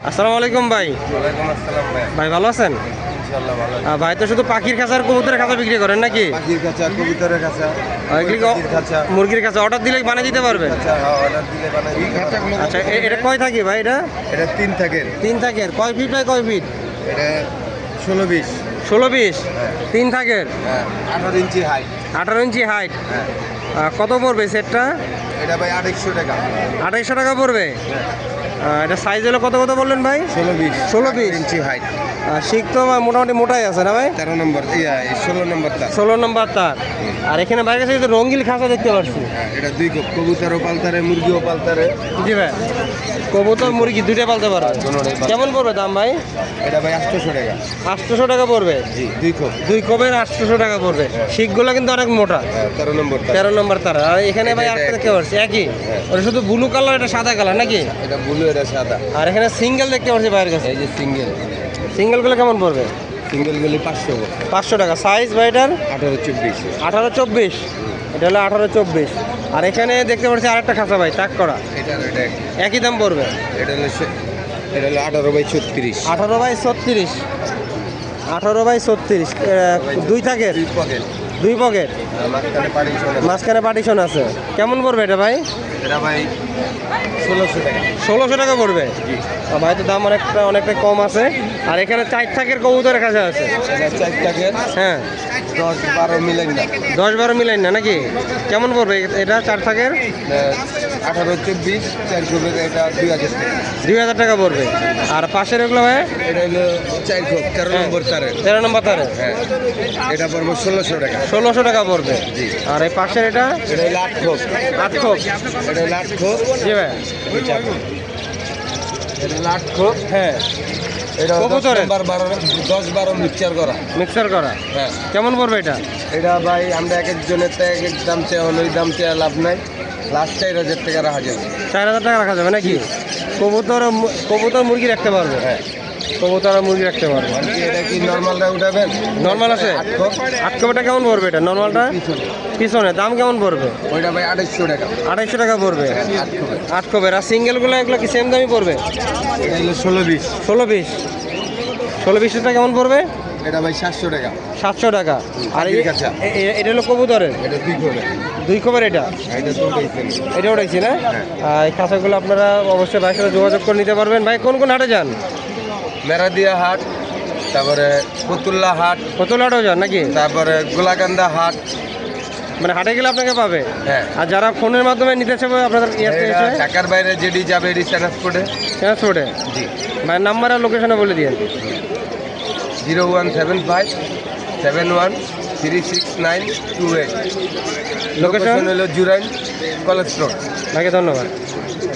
আসসালামু আলাইকুম ভাই। ওয়ালাইকুম আসসালাম ভাই। ভাই ভালো আছেন? ইনশাআল্লাহ ভালো আহ, ভাই তো শুধু পাখির খাঁচার কবুতরের খাঁচা বিক্রি করেন নাকি? পাখির কাছা কবুতরের আর পাখির মুরগির কাছে অর্ডার দিলে বানিয়ে দিতে পারবে আচ্ছা হ্যাঁ আচ্ছা এটা কয় থাকে ভাই এটা? এটা তিন থাকে। তিন থাকের কয় ফিট বাই কয় ফিট? এটা ষোলো বিশ। ষোলো পিস হ্যাঁ। তিন থাকের হ্যাঁ আঠারো ইঞ্চি হাই আঠারো ইঞ্চি হাইট হ্যাঁ। কত পড়বে সেটটা? এটা ভাই আড়াইশো টাকা। আঠাইশশো টাকা পড়বে? এটা সাইজ হলো কত কত বললেন ভাই? ষোলো পিস ষোলো পিস ইঞ্চি হাইট শিখ তো মোটামুটি মোটাই আছে না ভাই? তেরো নম্বর ষোলো নম্বর তার। ষোলো নম্বর তার। আর এখানে বাইরের কাছে রঙ্গিল খাঁচা দেখতে পাচ্ছি হ্যাঁ এটা দুই কবুতরও পালতারে মুরগিও পালতারে। জি ভাই। কবুতর মুরগি দুইটা পালতে পারবে দুটোই কেমন পড়বে দাম ভাই? এটা ভাই আটশোশো টাকা। আটশোশো টাকা পড়বে? জি দুই কপ দুই কবের আটশোশো টাকা পড়বে। শিখগুলো কিন্তু অনেক মোটা। হ্যাঁ তেরো নম্বর তেরো। নম্বর তার। আর এখানে ভাই আটটা দেখতে পাচ্ছি একই? হ্যাঁ। ওটা শুধু ব্লু কালার এটা সাদা কালার নাকি? এটা ব্লু এটা সাদা। আর এখানে সিঙ্গেল দেখতে পাচ্ছি বাইরের কাছে। এই যে সিঙ্গেল। সিঙ্গেলগুলো কেমন পড়বে? সিঙ্গেলগুলি পাঁচশো। পাঁচশো টাকা। সাইজ ভাইটার আঠারো চব্বিশ। আঠারো চব্বিশ। এটা হলো আঠারো চব্বিশ। আর এখানে দেখতে পাচ্ছি আরেকটা খাঁচা ভাই তাক করা। একই দাম পড়বে? এটা হলো এটা হলো আঠারো বাই ছত্রিশ। আঠারো বাই ছত্রিশ। আঠারো বাই ছত্রিশ দুই থাকের? দুই পকেট। মাঝখানে পার্টিশন আছে। কেমন পড়বে এটা ভাই? এটা ভাই ষোলোশো টাকা। ষোলোশো টাকা পড়বে জি। ভাই তো দাম অনেকটা অনেকটা কম আছে। আর এখানে চার থাকের কবুতর কাছে আছে? চার থাকের হ্যাঁ। দশ বারো মিলেন না। দশ বারো মিলাইন না নাকি? কেমন পড়বে? এটা চার থাকের আঠারো চব্বিশ চার কোপের এটা দুই হাজার টাকা। দুই হাজার টাকা পড়বে। আর পাশের এগুলো ভাই? এটা হলো চার কোপ তেরো নম্বর তারের। তেরো নম্বর তারে হ্যাঁ। এটা পড়ব ষোলোশো টাকা। ষোলোশো টাকা পড়বে। জি। আর এই পাশের এটা? এটা হলো আট খোপ। আট খোপ। এটা হলো আট খোপ। জি ভাই। এটা হলো আট খোপ। হ্যাঁ। এটা দশ? বারো মিক্সচার করা। মিক্সার করা। হ্যাঁ। কেমন পড়বে এটা? এটা ভাই আমরা এক একজনের তো এক এক দাম চেয়ে হলো ওই দাম চেয়ে লাভ নাই। লাস্ট চার হাজার টাকা রাখা যাবে। চার হাজার টাকা রাখা যাবে নাকি? কবুতর কবুতর মুরগি রাখতে পারবে? হ্যাঁ। কবুতর আর মুরগি রাখতে পারবে। এটা কি নর্মালটা উঠাবেন? নর্মাল আছে? আট খোপ। আট কেমন পড়বে এটা? নর্মালটা পিছনে। দাম কেমন পড়বে? ওইটা ভাই আড়াইশো টাকা। আড়াইশো টাকা পড়বে। আট খোপের আট কপের। আর সিঙ্গেলগুলো এগুলো কি সেম দামই পড়বে? ষোলো বিশ। ষোলো পিস ষোলো পিসটা কেমন পড়বে? এটা ভাই সাতশো টাকা। সাতশো টাকা। আর এই- এটা হলো কবুতরের? এটা দুই খোপের। দুই কপের এটা? এটা তো উঠাইছেন এটা উঠাইছি না? হ্যাঁ। এই খাঁচাগুলো আপনারা অবশ্যই ভাইয়ের সাথে যোগাযোগ করে নিতে পারবেন। ভাই কোন কোন হাটে যান? মেরাদিয়া হাট তারপরে ফতুল্লা হাট কতল হাটেও যান নাকি? তারপরে গোলাকান্দা হাট। মানে হাটে গেলে আপনাকে পাবে? হ্যাঁ। আর যারা ফোনের মাধ্যমে নিতে চাবে আপনাদের ঢাকার বাইরে যেটি যাবে এটি ট্রান্সপোর্টে ট্রান্সপোর্টে জি। ভাইয়ের নাম্বার আর লোকেশনে বলে দিন zero one seven five seven one three six nine two eight. Location হলো জুরাইন কলেজ রোড। আপনাকে ধন্যবাদ।